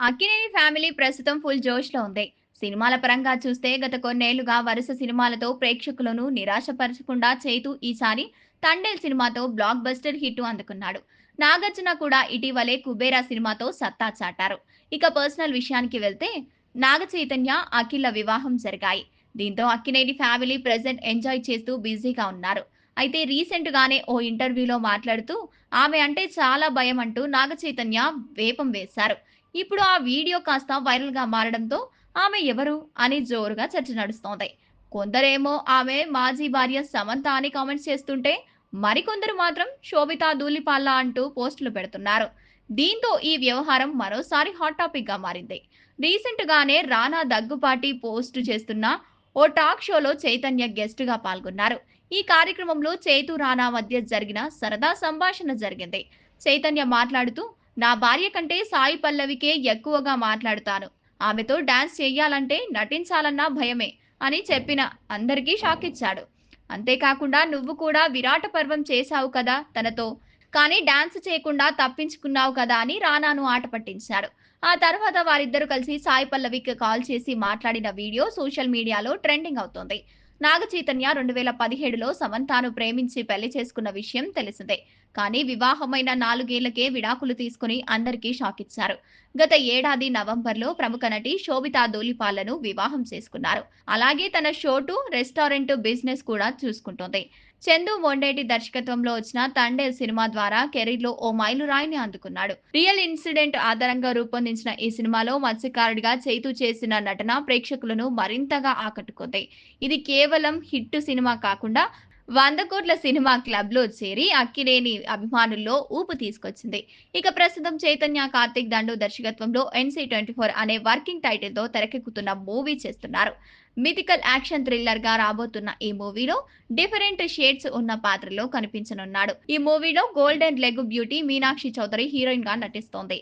Akkineni family ప్రస్తుతం full జోష్‌లో ఉంది. సినిమాల పరంగా చూస్తే గత కొన్నేళ్ళుగా వరుస సినిమాలతో ప్రేక్షకులను నిరాశపరచకుండా చేతూ ఈసారి 'తండేల్' సినిమాతో బ్లాక్ బస్టర్ హిట్ అందుకున్నాడు. నాగార్జున కూడా ఇటీవలే 'కుబేరా' సినిమాతో సత్తా చాటారు. ఇక పర్సనల్ విషయానికి వెళ్తే నాగ చైతన్య, అఖిల్‌ల వివాహం జరిగాయి. దీంతో అక్కినేని ఫ్యామిలీ ప్రెజెంట్ ఎంజాయ్ చేస్తూ బిజీగా ఉన్నారు. అయితే రీసెంట్గానే ఓ ఇంటర్వ్యూలో మాట్లాడుతూ ఆమె అంటే చాలా భయం అంటూ నాగ చైతన్య వేపం వేశారు. ఇప్పుడు ఆ వీడియో కాస్త వైరల్‌గా మారడంతో ఆమె ఎవరు అని జోరుగా చర్చ నడుస్తోంది. కొందరేమో ఆమె మాజీ భార్య సమంత అని కామెంట్స్ చేస్తుంటే మరికొందరు మాత్రం శోభితా ధూళిపాల అంటూ పోస్టులు పెడుతున్నారు. దీంతో ఈ వ్యవహారం మరోసారి హాట్ టాపిక్‌గా మారింది. రీసెంట్ గానే రానా దగ్గుపాటి పోస్ట్ చేస్తున్న ఓ టాక్ షోలో చైతన్య గెస్ట్‌గా పాల్గొన్నారు. ఈ కార్యక్రమంలో చైతు రానా మధ్య జరిగిన సరదా సంభాషణ జరిగింది. చైతన్య మాట్లాడుతూ నా భార్య కంటే సాయి పల్లవికే ఎక్కువగా మాట్లాడతాను ఆమెతో డాన్స్ చేయాలంటే నటించాలన్నా భయమే అని చెప్పిన అందరికీ షాక్ ఇచ్చాడు అంతేకాకుండా నువ్వు కూడా విరాట పర్వం చేశావు కదా తనతో. కానీ డాన్స్ చేయకుండా తప్పించుకున్నావు కదా అని రానాను ఆట పట్టించాడు. ఆ తర్వాత వారిద్దరూ కలిసి సాయి పల్లవికి కాల్ చేసి మాట్లాడిన వీడియో సోషల్ మీడియాలో ట్రెండింగ్ అవుతోంది. నాగ చైతన్య 2017లో సమంతను ప్రేమించి పెళ్ళి చేసుకున్న విషయం తెలిసిందే. కానీ వివాహమైన నాలుగేళ్ళకే విడాకులు తీసుకుని అందరికీ షాకిచ్చారు. గత ఏడాది నవంబర్‌లో ప్రముఖ నటి శోభితా దూలిపాలను వివాహం చేసుకున్నారు. అలాగే తన షో టు రెస్టారెంట్ బిజినెస్ కూడా చూసుకుంటోంది. చందు మొండేటి దర్శకత్వంలో వచ్చిన 'తండేల్' సినిమా ద్వారా కెరీర్‌లో ఓ మైలురాయిని అందుకున్నాడు. రియల్ ఇన్సిడెంట్ ఆధారంగా రూపొందించిన ఈ సినిమాలో మత్స్యకారుడిగా చేతూ చేసిన నటన ప్రేక్షకులను మరింతగా ఆకట్టుకుంది. ఇది కేవలం హిట్ సినిమా కాకుండా వంద కోట్ల సినిమా క్లబ్‌లో చేరి అక్కినేని అభిమానుల్లో ఊపు తీసుకొచ్చింది. ఇక ప్రస్తుతం చైతన్య, కార్తిక్ దండు దర్శకత్వంలో 'ఎన్‌సీ-24' అనే వర్కింగ్ టైటిల్‌తో తెరకెక్కుతున్న మూవీ చేస్తున్నారు. మిథికల్ యాక్షన్ థ్రిల్లర్‌గా రాబోతున్న ఈ మూవీలో డిఫరెంట్ షేడ్స్ ఉన్న పాత్రలో కనిపించనున్నాడు. ఈ మూవీలో golden leg beauty Meenakshi Chaudhary హీరోయిన్‌గా నటిస్తోంది.